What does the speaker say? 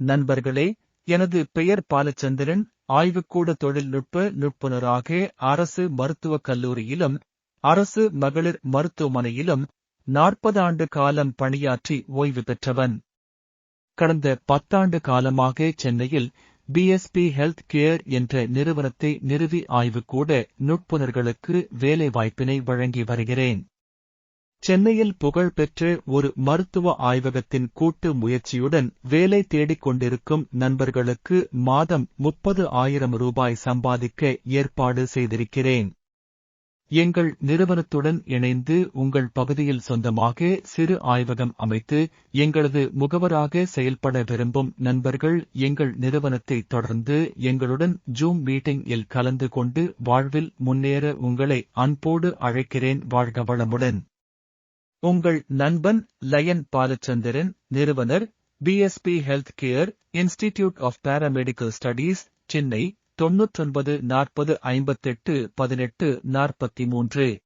நண்பர்களே எனது பெயர் பாலச்சந்திரன். ஆய்வுக்கூட தொழில்நுட்ப நுட்புணராக அரசு மருத்துவக் கல்லூரியிலும் அரசு மகளிர் மருத்துவமனையிலும் நாற்பது ஆண்டு காலம் பணியாற்றி ஓய்வு பெற்றவன். கடந்த பத்தாண்டு காலமாக சென்னையில் பிஎஸ்பி ஹெல்த் கேர் என்ற நிறுவனத்தை நிறுவி ஆய்வுக்கூட நுட்புணர்களுக்கு வேலை வாய்ப்பினை வழங்கி வருகிறேன். சென்னையில் புகழ்பெற்ற ஒரு மருத்துவ ஆய்வகத்தின் கூட்டு முயற்சியுடன் வேலை தேடிக் கொண்டிருக்கும் நண்பர்களுக்கு மாதம் முப்பது ஆயிரம் ரூபாய் சம்பாதிக்க ஏற்பாடு செய்திருக்கிறேன். எங்கள் நிறுவனத்துடன் இணைந்து உங்கள் பகுதியில் சொந்தமாக சிறு ஆய்வகம் அமைத்து எங்களது முகவராக செயல்பட விரும்பும் நண்பர்கள் எங்கள் நிறுவனத்தை தொடர்ந்து எங்களுடன் ஜூம் மீட்டிங் இல் கலந்து கொண்டு வாழ்வில் முன்னேற உங்களை அன்போடு அழைக்கிறேன். வாழ்க வளமுடன். உங்கள் நண்பன் லயன் பாலச்சந்திரன் நிறுவனர் BSP health care institute of paramedical studies Chennai தொன்னூற்றொன்பது நாற்பது ஐம்பத்தெட்டு பதினெட்டு நாற்பத்தி மூன்று.